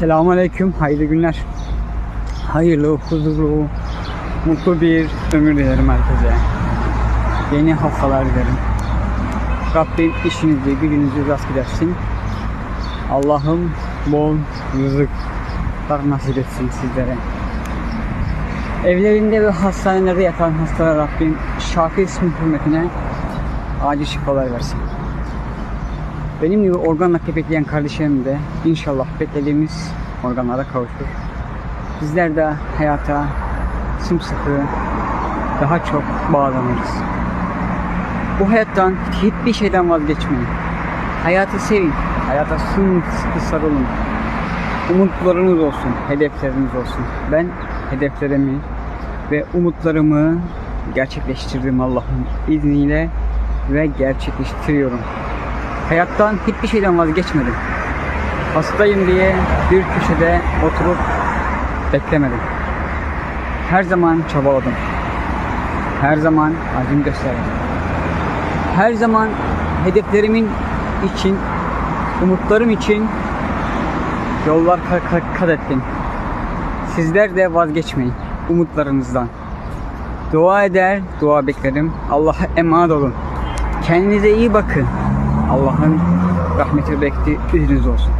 Selamun Aleyküm, hayırlı günler. Hayırlı, huzurlu, mutlu bir ömür dilerim herkese. Yeni haftalar dilerim. Rabbim işinizi, gücünüzü rast gidersin. Allah'ım bol rızıklar nasip etsin sizlere. Evlerinde ve hastanelerde yatan hastalara Rabbim şafi ismi hürmetine acil şifalar versin. Benim gibi organ nakli bekleyen kardeşlerim de inşallah beklediğimiz organlara kavuşur. Bizler de hayata sımsıkı daha çok bağlanırız. Bu hayattan hiçbir şeyden vazgeçmeyin. Hayatı sevin. Hayata sımsıkı sarılın. Umutlarınız olsun, hedefleriniz olsun. Ben hedeflerimi ve umutlarımı gerçekleştirdim Allah'ın izniyle ve gerçekleştiriyorum. Hayattan hiçbir şeyden vazgeçmedim. Hastayım diye bir köşede oturup beklemedim. Her zaman çabaladım. Her zaman azim gösterdim. Her zaman hedeflerimin için, umutlarım için yollar ka- ka- kat ettim. Sizler de vazgeçmeyin umutlarınızdan. Dua eder, dua beklerim. Allah'a emanet olun. Kendinize iyi bakın. Allah'ın rahmeti ve bekti izniniz olsun.